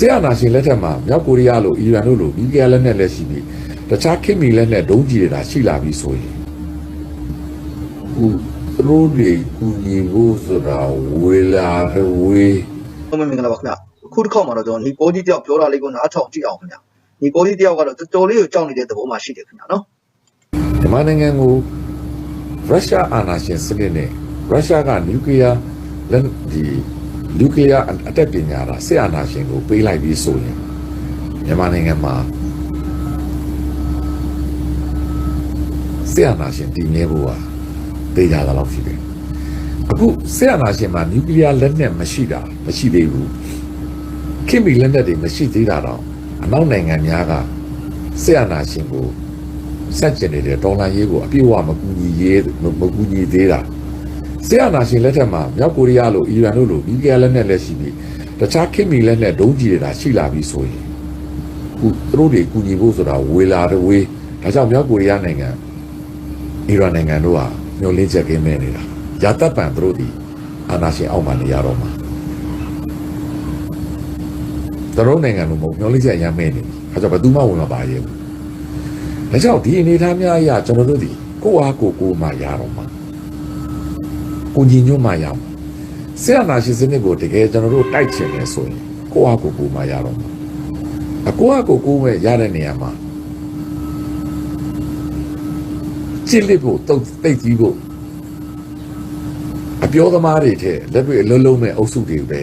ဆရာနာရှင်လက်ထက်မှာမြောက်ကိုရီးယားလိုအီရန်တို့လိုနျူကလီးယားလက်နက်လက်ရှိပြီးတခြားခင်မီလက်နက်ဒုံးကျည်တွေဒါရှိလာပြီဆိုရင်ဦးသူတို့တွေကူညီဖို့ဆိုတာဝေလာတယ်ဝေးဟုတ်မင်္ဂလာပါခင်ဗျအခုတစ်ခေါက်မှာတော့ကျွန်တော်ညီကိုကြီးတယောက်ပြောတာလေးကိုနားထောင်ကြည့်အောင်ခင်ဗျညီကိုကြီးတယောက်ကတော့တော်တော်လေးကိုကြောက်နေတဲ့သဘောမှရှိတယ်ခင်ဗျနော်မြန်မာနိုင်ငံကိုရုရှားအာဏာရှင်စနစ်နဲ့ရုရှားကနျူကလ িয়ার လက်ဒီ နျူကလ িয়ার အတက်ပညာတာစစ်အာဏာရှင်ကိုပေးလိုက်ပြီးဆိုရင်မြန်မာနိုင်ငံမှာစစ်အာဏာရှင်တည်မြဲဖို့ဟာတေးကြတာလောက်ရှိတယ်အခုစစ်အာဏာရှင်မှာနျူကလ িয়ার လက်နက်မရှိတာမရှိသေးဘူးခင်မီလက်နက်တွေမရှိသေးတာတော့အနောက်နိုင်ငံများကစစ်အာဏာရှင်ကို စက်ကျင်နေတဲ့ဒေါ်လာရေးကိုအပြည့်အဝမကူညီရေးမမကူညီသေးတာ ဆရာနာရှင်လက်ထက်မှာမြောက်ကိုရီးယားလိုအီရန်တို့လိုနျူကလီးယားလက်နက်လက်ရှိပြီးတခြားခင်မီလက်နက်ဒုံးကျည်တွေဒါရှိလာပြီဆိုရင်ခုသူတို့တွေကူညီဖို့ဆိုတာဝေလာတဲ့ဝေးဒါကြောင့်မြောက်ကိုရီးယားနိုင်ငံအီရန်နိုင်ငံတို့ဟာမျောလင်းချက်ကင်းမဲ့နေတာရာတပ်ပံသူတို့ဒီအာနာရှင်အောက်မှာနေရတော့မှာသူတို့နိုင်ငံလိုမဟုတ်မျောလင်းချက်အရင်မဲ့နေပြီအဲကြောင့်ဘယ်သူမှဝင်မပါရဲဘူး။ဒါကြောင့်ဒီအနေအထားများအရာကျွန်တော်တို့ဒီကိုယ့်အားကိုယ်ကိုယ်မှရတော့မှာ။ ကိုညီညွတ်မှရမှာ။ဆရာနာရှိစနစ်ကိုတကယ်ကျွန်တော်တို့တိုက်ချင်တယ်ဆိုရင်ကိုယ့်အားကိုယ်ကိုယ်မှရတော့မှာ။အကိုယ့်အားကိုယ်ကိုယ်ပဲရတဲ့နေရာမှာချစ်လက်ဖို့တုတ်တိတ်ကြီးဖို့အပြောသမားတွေထဲလက်တွေ့အလုံးလုံးမဲ့အုပ်စုတွေပဲ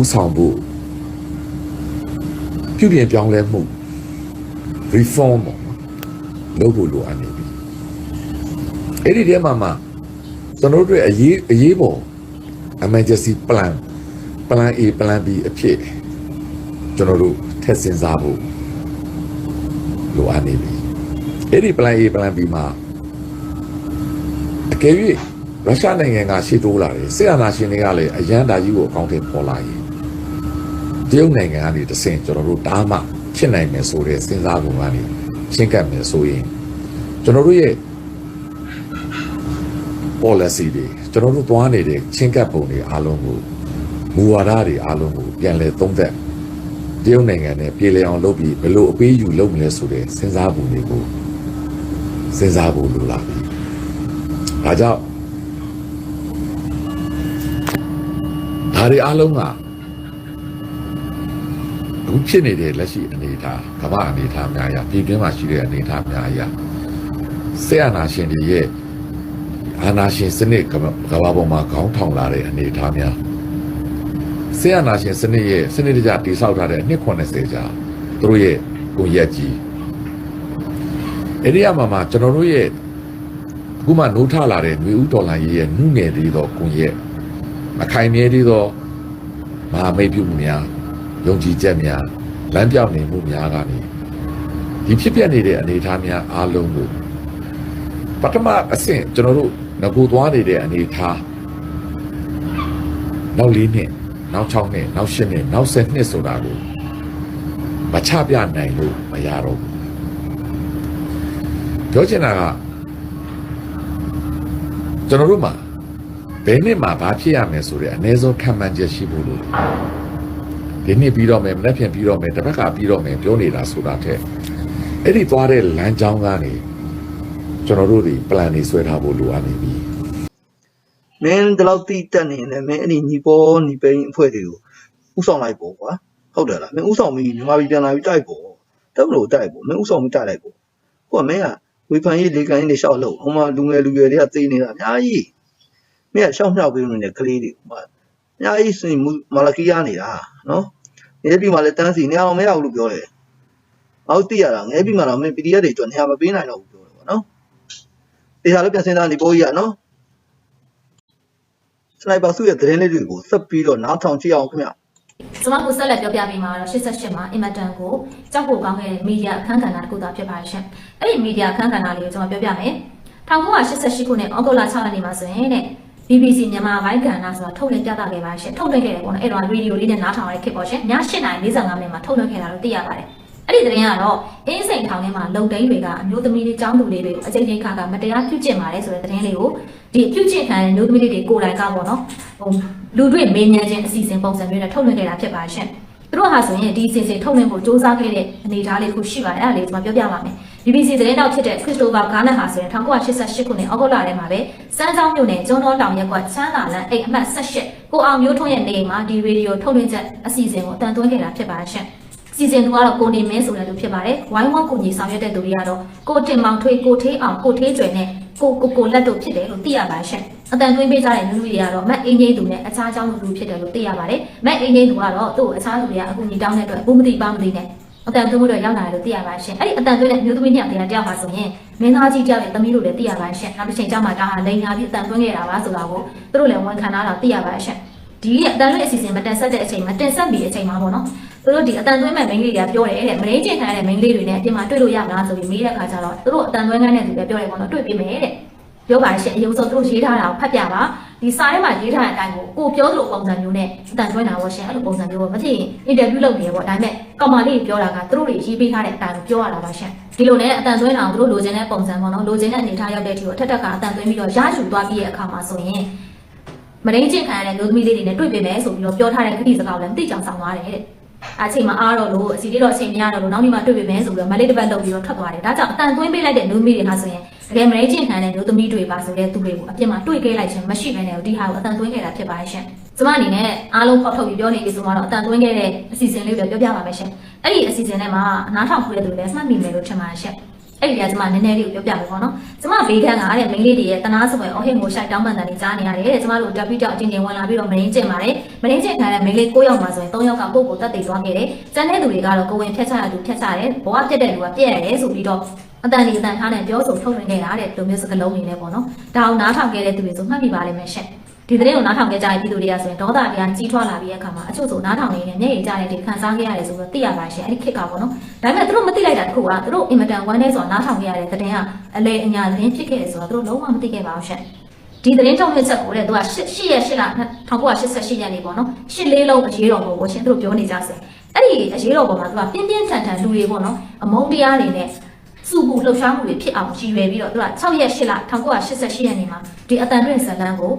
ဥဆောင်ဖို့ပြုပြင်ပြောင်းလဲမှု reform ပေါ့နော်လုပ်ဖို့လိုအပ်နေပြီအဲ့ဒီထဲမှာမှ ကျွန်တော်တို့ရဲ့အရေးအရေးပေါ် emergency plan plan A plan B အဖြစ်ကျွန်တော်တို့ထည့်စဉ်းစားဖို့လိုအပ်နေပြီအဲ့ဒီ plan A plan B မှာအကယ်၍ရုရှားနိုင်ငံကရှေ့တိုးလာတယ်စစ်အာဏာရှင်တွေကလည်းအရန်တာကြီးကိုအကောင့်ထဲပေါ်လာရင်တရုတ်နိုင်ငံကနေတဆင့်ကျွန်တော်တို့တားမှဖြစ်နိုင်မယ်ဆိုတဲ့စဉ်းစားပုံကနေရှင်းကပ်မယ်ဆိုရင်ကျွန်တော်တို့ရဲ့ policy တွေကျွန်တော်တို့သွားနေတဲ့ချင်းကပ်ပုံတွေအားလုံးကိုမူဝါဒတွေအားလုံးကိုပြန်လည်သုံးသပ်တရုတ်နိုင်ငံနဲ့ပြည်လည်အောင်လုပ်ပြီးဘယ်လိုအပေးယူလုပ်မလဲဆိုတဲ့စဉ်းစားပုံတွေကိုစဉ်းစားဖို့လိုလာပြီ။ဒါကြောင့်ဒါတွေအားလုံးကအခုဖြစ်နေတဲ့လက်ရှိအနေအထားကမ္ဘာအနေအထားများအရာပြည်တွင်းမှာရှိတဲ့အနေအထားများအရာဆေးအာနာရှင်တွေရဲ့ အာနာရှင်စနစ်ကမ္ဘာကမ္ဘာပေါ်မှာခေါင်းထောင်လာတဲ့အနေအထားများဆေးအာနာရှင်စနစ်ရဲ့စနစ်တကျတည်ဆောက်ထားတဲ့နှစ်80ကြာသူတို့ရဲ့ကိုရက်ကြီးအဲ့ဒီအမှာမှာကျွန်တော်တို့ရဲ့အခုမှနိုးထလာတဲ့ຫນွေဥတော်လိုင်းရဲ့နုငယ်သေးသောကိုရက်မခိုင်မြဲသေးသောမဟာမိတ်ပြုမှုများယုံကြည်ချက်များလမ်းပြောင်းနေမှုများကနေဒီဖြစ်ပျက်နေတဲ့အနေအထားများအားလုံးကိုပထမအဆင့်ကျွန်တော်တို့ ငကိုသွားနေတဲ့အနေအထားနောက်၄နှစ်နောက်6နှစ်နောက်10နှစ်နောက်10နှစ်ဆိုတာကိုမချပြနိုင်လို့မရတော့ဘူးပြောချင်တာကကျွန်တော်တို့မှာဘယ်နှစ်မှာဘာဖြစ်ရမယ်ဆိုတဲ့အ ਨੇ ဆုံးခံမှန်းချက်ရှိဖို့လို့ဒီနှစ်ပြီးတော့မယ်မနေ့ပြန်ပြီးတော့မယ်တစ်ဘက်ကပြီးတော့မယ်ပြောနေတာဆိုတာတဲ့အဲ့ဒီသွားတဲ့လမ်းကြောင်းကနေ ကျွန်တော်တို့ဒီ plan တွေဆွဲထားဖို့လိုအပ်နေပြီမင်းဒီလောက်တိတက်နေတယ်မင်းအဲ့ဒီညီပေါ်ညီပိန်အဖွဲ့တွေကိုဥဆောင်လိုက်ပေါ့ကွာဟုတ်တယ်လားမင်းဥဆောင်ပြီးမြန်မာပြည်ပြန်လာပြီးတိုက်ပေါ့တက်မလို့တိုက်ပေါ့မင်းဥဆောင်ပြီးတိုက်လိုက်ပေါ့ဟိုကမင်းကဝေဖန်ရေးလေကန်ရေးတွေရှောက်လို့ဟိုမှာလူငယ်လူရွယ်တွေကသိနေတာအများကြီးမင်းကရှောက်မြောက်ပေးနေတဲ့ကလေးတွေဟိုမှာအများကြီးစင်မာလကီယာနေတာနော်ဒီပြည်မှာလည်းတန်းစီနေအောင်မရဘူးလို့ပြောတယ်အောက်တိရတာငဲပြည်မှာတော့မင်း PDF တွေကျွတ်နေရာမပေးနိုင်တော့ဘူးပြောတယ်ပေါ့နော် တရားလည်းပြန်စင်းသားနေပေါ်ကြီးကနော်စနိုက်ပါစုရဲ့သတင်းလေးတွေကိုဆက်ပြီးတော့နားထောင်ကြည့်အောင်ခင်ဗျကျွန်မကိုဆက်လက်ပြောပြပေးမှာတော့88မှာအင်မတန်ကိုကြောက်ဖို့ကောင်းတဲ့မီဒီယာအခန်းကဏ္ဍတစ်ခုသာဖြစ်ပါတယ်ရှင်။အဲ့ဒီမီဒီယာအခန်းကဏ္ဍလေးကိုကျွန်မပြောပြမယ်။1988ခုနှစ်ဩဂုတ်လ6ရက်နေ့မှာဆိုရင်တဲ့ BBC မြန်မာဘိုင်းကဏ္ဍဆိုတာထုတ်လွှင့်ပြသခဲ့ပါရှင်။ထုတ်လွှင့်ခဲ့တယ်ပေါ့နော်။အဲ့တော့ရေဒီယိုလေးနဲ့နားထောင်ရတဲ့ခေတ်ပေါ့ရှင်။ည8:45မိနစ်မှာထုတ်လွှင့်ခဲ့တာလို့သိရပါတယ်။ အဲ့ဒီသတင်းကတော့အင်းစိန်ထောင်ထဲမှာလုံတိန်တွေကအမျိုးသမီးတွေចောင်းသူလေးတွေကိုအကြိမ်ကြိမ်ခါကမတရားပြုကျင့်ပါတယ်ဆိုတဲ့သတင်းလေးကိုဒီပြုကျင့်ခံတဲ့မျိုးသမီးလေးတွေကိုယ်တိုင်ကပေါ့နော်ဟိုလူတွေမင်းညံခြင်းအစီအစဉ်ပုံစံမျိုးနဲ့ထုတ်လွှင့်ခဲ့တာဖြစ်ပါရှင်။ သူတို့ဟာဆိုရင်ဒီအစီအစဉ်ထုတ်လွှင့်ဖို့စ조사ခဲ့တဲ့အနေအထားလေးတစ်ခုရှိပါတယ်အဲ့ဒါလေးကျွန်မပြောပြပါမယ် BBC သတင်းတောက်ဖြစ်တဲ့ Christopher Garner ဟာဆိုရင်1988ခုနှစ်ဩဂုတ်လထဲမှာပဲစမ်းချောင်းမြို့နယ်ကျွန်းတော်တောင်ရပ်ကွက်ချမ်းသာလန်အိမ်အမှတ်18ကိုအောင်မျိုးထွန်းရဲ့နေအိမ်မှာဒီရေဒီယိုထုတ်လွှင့်ချက်အစီအစဉ်ကိုတန်သွင်းခဲ့တာဖြစ်ပါရှင့် စီစဉ်သူကတော့ကိုနေမင်းဆိုတဲ့သူဖြစ်ပါတယ်။ဝိုင်းဝန်းကူညီဆောင်ရွက်တဲ့သူတွေကတော့ကိုတင်မောင်ထွေးကိုထေးအောင်ကိုထေးကျွယ်နဲ့ကိုကိုကိုလက်တို့ဖြစ်တယ်လို့သိရပါရှင့်။အတန်သွင်းပေးကြတဲ့လူလူတွေကတော့မတ်အင်းကြီးသူနဲ့အခြားเจ้าလူလူဖြစ်တယ်လို့သိရပါတယ်။မတ်အင်းကြီးသူကတော့သူ့ကိုအခြားလူတွေကအကူအညီတောင်းတဲ့အတွက်ဘူးမသိပါမသိနဲ့အတန်သွင်းမှုတော့ရောက်လာတယ်လို့သိရပါရှင့်။အဲ့ဒီအတန်သွင်းတဲ့မျိုးသမီးနှစ်ယောက်တည်းတယောက်ပါဆိုရင်မင်းသားကြီးတယောက်ရဲ့သမီးတို့လည်းသိရပါရှင့်။နောက်တစ်ချိန်ကျမှဒါဟာလိန်ညာပြီးအတန်သွင်းခဲ့တာပါဆိုတာကိုသူတို့လည်းဝန်ခံလာတာသိရပါရှင့်။ဒီအတန်သွင်းအစီအစဉ်မတင်ဆက်တဲ့အချိန်မှာတင်ဆက်ပြီးအချိန်မှာပေါ့နော် သူတို့ဒီအတန်သွင်းမဲ့မိန်းကလေးတွေကပြောတယ်တဲ့မရင်းကျင်ခံရတဲ့မိန်းကလေးတွေနဲ့အပြင်မှာတွေ့လို့ရမလားဆိုပြီးမေးတဲ့အခါကျတော့သူတို့အတန်သွင်းခိုင်းတဲ့သူပဲပြောတယ်ပေါ့နော်တွေ့ပြီမယ်တဲ့ပြောပါရှင့်အယုံဆုံးသူတို့ရေးထားတာကိုဖတ်ပြပါဒီစာထဲမှာရေးထားတဲ့အတိုင်းကိုကိုပြောသလိုပုံစံမျိုးနဲ့အတန်သွင်းတာပေါ့ရှင်အဲ့လိုပုံစံမျိုးပေါ့မဖြစ်ရင်အင်တာဗျူးလုပ်နေရပေါ့ဒါပေမဲ့ကောင်မလေးပြောတာကသူတို့တွေရေးပေးထားတဲ့အတိုင်းကိုပြောရတာပါရှင်ဒီလိုနဲ့အတန်သွင်းတာကိုသူတို့လိုချင်တဲ့ပုံစံပေါ့နော်လိုချင်တဲ့အနေထားရောက်တဲ့အထိကိုထက်ထက်ကအတန်သွင်းပြီးတော့ရယူသွားပြီးရဲ့အခါမှာဆိုရင်မရင်းကျင်ခံရတဲ့မျိုးသမီးလေးတွေနဲ့တွေ့ပြီမယ်ဆိုပြီးတော့ပြောထားတဲ့ခရီးစကားကိုလည်းသိကြအောင်ဆောင်သွားတယ်တဲ့ အချိန်မအားတော့လို့အစီလေးတော့အချိန်မရတော့လို့နောက်နေ့မှတွေ့ပြီမယ်ဆိုပြီးတော့မလေးတစ်ပတ်လောက်ပြီးတော့ထွက်သွားတယ်။ဒါကြောင့်အတန်သွင်းပေးလိုက်တဲ့လူမျိုးတွေဟာဆိုရင်တကယ်မလေးချင်းခံတဲ့လူသမီးတွေပါဆိုတဲ့သူတွေကိုအပြစ်မှာတွေ့ခဲ့လိုက်ခြင်းမရှိဘဲနဲ့ဒီဟာကိုအတန်သွင်းခဲ့တာဖြစ်ပါရဲ့ရှင်။ကျမအနေနဲ့အားလုံးဖောက်ထုတ်ပြီးပြောနေပြီဆိုတော့အတန်သွင်းခဲ့တဲ့အစီအစဉ်လေးကိုပြောပြပါမယ်ရှင်။အဲ့ဒီအစီအစဉ်ထဲမှာအနားထောင်ခွေးတဲ့သူလည်းမှတ်မိမယ်လို့ထင်ပါတယ်ရှင်။ အဲ့ဒီကကျမနည်းနည်းလေးကိုပြောပြမယ်ပေါ့နော်။ကျမဘေးကန်းကတဲ့မိန်းလေးတွေရဲ့တနာစပွဲအော်ဟင်ကိုရှိုက်တောင်းပန်တယ်နေကြားနေရတယ်တဲ့။ကျမတို့တက်ပြီးတော့အချင်းချင်းဝင်လာပြီးတော့မရင်းကျင်ပါတယ်။မရင်းကျင်ခံတဲ့မိန်းလေး9ယောက်မှာဆိုရင်3ယောက်ကကိုယ့်ကိုတက်တည်သွားခဲ့တယ်။ကျန်တဲ့သူတွေကတော့ကိုယ်ဝင်ဖြတ်ချရသူဖြတ်ချတယ်။ဘဝပြတ်တဲ့လူကပြည့်ရတယ်ဆိုပြီးတော့အတန်ဒီအတန်ထားနဲ့ပြောဆိုထုတ်လွှင့်ခဲ့တာတဲ့ဒီလိုမျိုးစကားလုံးတွေနဲ့ပေါ့နော်။ဒါအောင်နားထောင်ခဲ့တဲ့သူတွေဆိုမှတ်မိပါလိမ့်မယ်ရှင့်။ ဒီသတင်းကိုနားထောင်ခဲ့ကြတဲ့ပြည်သူတွေကဆိုရင်ဒေါသတွေကကြီးထွားလာပြီးတဲ့အခါမှာအချို့ဆိုနားထောင်နေနေမျက်ရည်ကျတဲ့ဒီခံစားခဲ့ရတယ်ဆိုတော့သိရပါရှင်အဲ့ဒီခက်ကပေါ့နော်ဒါပေမဲ့သူတို့မသိလိုက်တာတခုကသူတို့အင်မတန်ဝမ်းနေဆိုတော့နားထောင်ခဲ့ရတဲ့သတင်းကအလေအညာသတင်းဖြစ်ခဲ့တယ်ဆိုတော့သူတို့လုံးဝမသိခဲ့ပါဘူးရှင်ဒီသတင်းထုတ်လွှင့်ချက်ကိုတဲ့သူက8ရက်8လ1988ရက်နေ့ပေါ့နော်8လေးလုံးအရေးတော်ပုံကိုရှင်သူတို့ပြောနေကြစေအဲ့ဒီအရေးတော်ပုံမှာသူကပြင်းပြင်းထန်ထန်လူတွေပေါ့နော်အမုန်းတရားတွေနဲ့စုမှုလှုပ်ရှားမှုတွေဖြစ်အောင်ကြီးရွယ်ပြီးတော့သူက6ရက်8လ1988ရက်နေ့မှာဒီအတန်တွင်ဇလန်းကို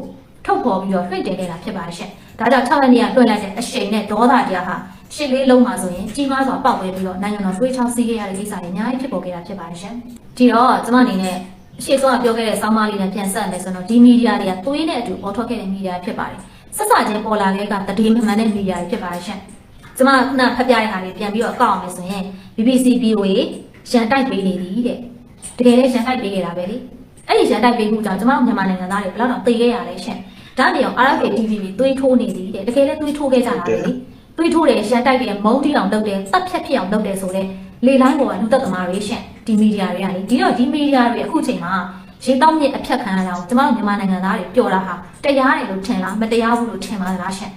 ထုတ်ပေါ်ပြီးတော့လွှင့်တင်နေတာဖြစ်ပါရှင်။ဒါကြောင့်6ရက်နေ့ကလွှင့်လိုက်တဲ့အရှိန်နဲ့ဒေါသတရားဟာရှစ်လေးလုံးမှာဆိုရင်ကြီးမားစွာပေါက်ဝဲပြီးတော့နိုင်ငံတော်တွေးချောင်းစီးခဲ့ရတဲ့ကိစ္စတွေအများကြီးဖြစ်ပေါ်ခဲ့တာဖြစ်ပါရှင်။ဒီတော့ကျမအနေနဲ့ရှေ့ဆုံးကပြောခဲ့တဲ့ဆောင်းပါးလေးနဲ့ပြန်ဆက်မယ်ဆိုတော့ဒီမီဒီယာတွေကသွေးနဲ့အတူပေါ်ထွက်ခဲ့တဲ့မီဒီယာဖြစ်ပါတယ်။ဆက်စချင်းပေါ်လာတဲ့ကတတိမမှန်တဲ့မီဒီယာတွေဖြစ်ပါရှင်။ကျမခုနဖတ်ပြတဲ့ဟာလေးပြန်ပြီးတော့အကောက်အောင်မယ်ဆိုရင် BBC BOA ရန်တိုက်ပေးနေပြီတဲ့။တကယ်လည်းရန်တိုက်ပေးခဲ့တာပဲလေ။အဲ့ဒီရန်တိုက်ပေးမှုကြောင့်ကျမတို့မြန်မာနိုင်ငံသားတွေဘယ်လောက်တော့သိခဲ့ရလဲရှင်။ ဒါပြောင် RFA TV တွေသွေးထိုးနေသည်တဲ့တကယ်လည်းသွေးထိုးခဲ့ကြတာလေသွေးထိုးတယ်ရန်တိုက်တယ်မုန်းတီးအောင်လုပ်တယ်တပ်ဖြတ်ဖြစ်အောင်လုပ်တယ်ဆိုတော့လေလိုင်းပေါ်ကလူသက်သမားတွေရှင့်ဒီမီဒီယာတွေကလေဒီတော့ဒီမီဒီယာတွေအခုချိန်မှာရေတောက်မြစ်အဖြတ်ခံရတာကိုကျမတို့မြန်မာနိုင်ငံသားတွေပျော်တာဟာတရားတယ်လို့ထင်လားမတရားဘူးလို့ထင်ပါလားရှင့်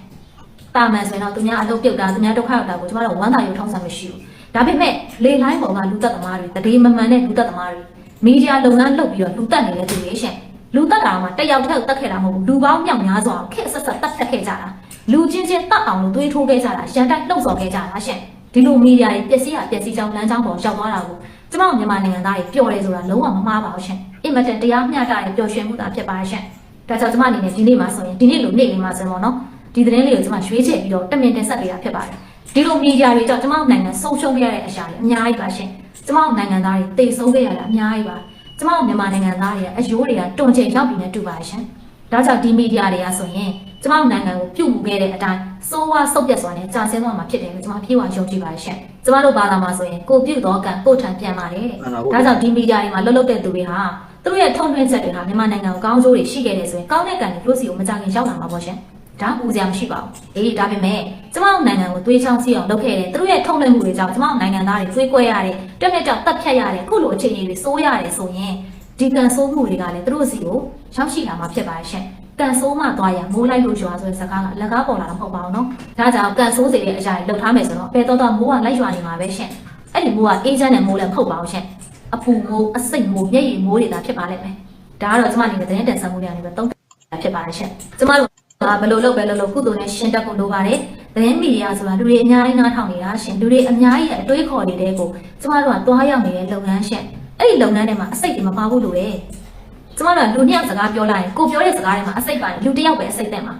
တာမန်ဆိုရင်တော့သူများအလုပ်ပြုတ်တာသူများဒုက္ခရောက်တာကိုကျမတို့ဝမ်းသာရုံထောင်းဆံမရှိဘူးဒါပေမဲ့လေလိုင်းပေါ်ကလူသက်သမားတွေတတိမမှန်တဲ့လူသက်သမားတွေမီဒီယာလုပ်ငန်းလုပ်ပြီးတော့လူသက်နေတဲ့သူတွေရှင့် လူတက်တာမှတက်ရောက်ထက်တက်ခဲ့တာမဟုတ်ဘူးလူပေါင်းမြောက်များစွာခက်ဆက်ဆက်တက်တက်ခဲ့ကြတာလူချင်းချင်းတက်အောင်လို့တွေးထိုးခဲ့ကြတာရန်တိုက်လှုပ်ဆော်ခဲ့ကြတာရှင်ဒီလိုမီဒီယာတွေပျက်စီးရပျက်စီးကြောင်းလမ်းကြောင်းပေါ်ရောက်သွားတာကိုကျမတို့မြန်မာနိုင်ငံသားတွေပျော်တယ်ဆိုတာလုံးဝမမှားပါဘူးရှင်အင်မတန်တရားမျှတတဲ့ပျော်ရွှင်မှုသာဖြစ်ပါရှင်ဒါကြောင့်ကျမအနေနဲ့ဒီနေ့မှာဆိုရင်ဒီနေ့လိုနေ့လေးမှာဆိုတော့နော်ဒီသတင်းလေးကိုကျမရွေးချယ်ပြီးတော့တမင်တင်ဆက်ပေးတာဖြစ်ပါတယ်ဒီလိုမီဒီယာတွေကြောင့်ကျမတို့နိုင်ငံဆုံးရှုံးခဲ့ရတဲ့အရာတွေအများကြီးပါရှင်ကျမတို့နိုင်ငံသားတွေတိတ်ဆုံးခဲ့ရတာအများကြီးပါ ကျမတို့မြန်မာနိုင်ငံသားတွေကအယိုးတွေကတွန်ချိန်ရောက်ပြီနဲ့တူပါရှင်။ဒါကြောင့်ဒီမီဒီယာတွေကဆိုရင်ကျမတို့နိုင်ငံကိုပြုတ်မှုခဲ့တဲ့အတိုင်းစိုးဝါဆုတ်ပြတ်စွာနဲ့ကြာဆင်းသွားမှာဖြစ်တယ်လို့ကျမပြေဝယုံကြည်ပါရှင်။ကျမတို့ဘာသာမှာဆိုရင်ကိုပြုတ်တော့ကံကိုထံပြန်ပါတယ်တဲ့။ဒါကြောင့်ဒီမီဒီယာတွေမှာလှုပ်လှုပ်တဲ့သူတွေဟာသူတို့ရဲ့ထုံထွင်းချက်တွေဟာမြန်မာနိုင်ငံကိုကောင်းကျိုးတွေရှိခဲ့တယ်ဆိုရင်ကောင်းတဲ့ကံတွေတို့စီကိုမကြခင်ရောက်လာမှာပေါ့ရှင်။ ဒါပူစရာမရှိပါဘူး။အေးဒါပေမဲ့ကျမတို့နိုင်ငံကိုသွေးချောင်းစီအောင်လုပ်ခဲ့တယ်သူတို့ရဲ့ထုံလွှင့်မှုတွေကြောင့်ကျမတို့နိုင်ငံသားတွေသွေးကွဲရတယ်။တက်တက်ကြောက်တက်ဖြတ်ရတယ်ခုလိုအခြေအနေတွေစိုးရတယ်ဆိုရင်ဒီကန်ဆိုးမှုတွေကလည်းသူတို့စီကိုရောက်ရှိလာမှာဖြစ်ပါရဲ့ရှင်။ကန်ဆိုးမှသွားရမိုးလိုက်လို့ရွာဆိုတဲ့စကားကလက်ကားပေါ်လာတာမဟုတ်ပါဘူးနော်။ဒါကြောင့်ကန်ဆိုးစီတဲ့အရာတွေလှုပ်ထားမယ်ဆိုတော့ပယ်တော့တော့မိုးကလိုက်ရွာနေမှာပဲရှင်။အဲ့ဒီမိုးကအေးချမ်းတဲ့မိုးလည်းမဟုတ်ပါဘူးရှင်။အပူမိုးအစိတ်မိုးမျက်ရည်မိုးတွေသာဖြစ်ပါလိမ့်မယ်။ဒါကတော့ကျမအနေနဲ့သတင်းတင်ဆက်မှုတွေအနေနဲ့သုံးတာဖြစ်ပါရဲ့ရှင်။ကျမတို့က ဘယ်လိုလုပ်ပဲလုပ်လို့ကုသိုလ်နဲ့ရှင်းတတ်ဖို့လိုပါတယ်။သတင်းမီဒီယာဆိုတာလူတွေအများကြီးနားထောင်နေတာရှင်။လူတွေအများကြီးရဲ့အတွေးခေါ်နေတဲ့ကိုကျမတို့ကတွားရောက်နေတဲ့လုပ်ငန်းရှင်။အဲ့ဒီလုပ်ငန်းထဲမှာအစိတ်တွေမပါဘူးလို့လေ။ကျမတို့ကလူနှစ်ယောက်စကားပြောလိုက်ရင်ကိုပြောတဲ့စကားထဲမှာအစိတ်ပါတယ်လူတစ်ယောက်ပဲအစိတ်တက်မှာ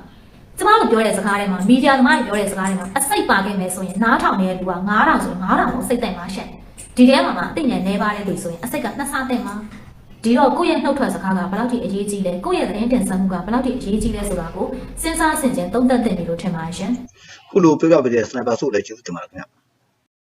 ကျမတို့ပြောတဲ့စကားတွေမှာမီဒီယာသမားတွေပြောတဲ့စကားတွေမှာအစိတ်ပါခဲ့မယ်ဆိုရင်နားထောင်နေတဲ့လူက9000ဆိုရင်9000ကိုစိတ်တက်မှာရှက်ဒီထဲမှာမှအသိဉာဏ်နည်းပါတဲ့လူဆိုရင်အစိတ်ကနှစ်ဆတက်မှာ ဒီတော့ကိုယ့်ရဲ့နှုတ်ထွက်စကားကဘယ်လောက်ထိအရေးကြီးလဲကိုယ့်ရဲ့သတင်းတင်ဆက်မှုကဘယ်လောက်ထိအရေးကြီးလဲဆိုတာကိုစဉ်းစားဆင်ခြင်သုံးသပ်သင့်ပြီလို့ထင်ပါတယ်ရှင်ခုလိုပြောပြပေးတဲ့စနိုက်ပါဆိုလည်းကျေးဇူးတင်ပါတယ်ခင်ဗျ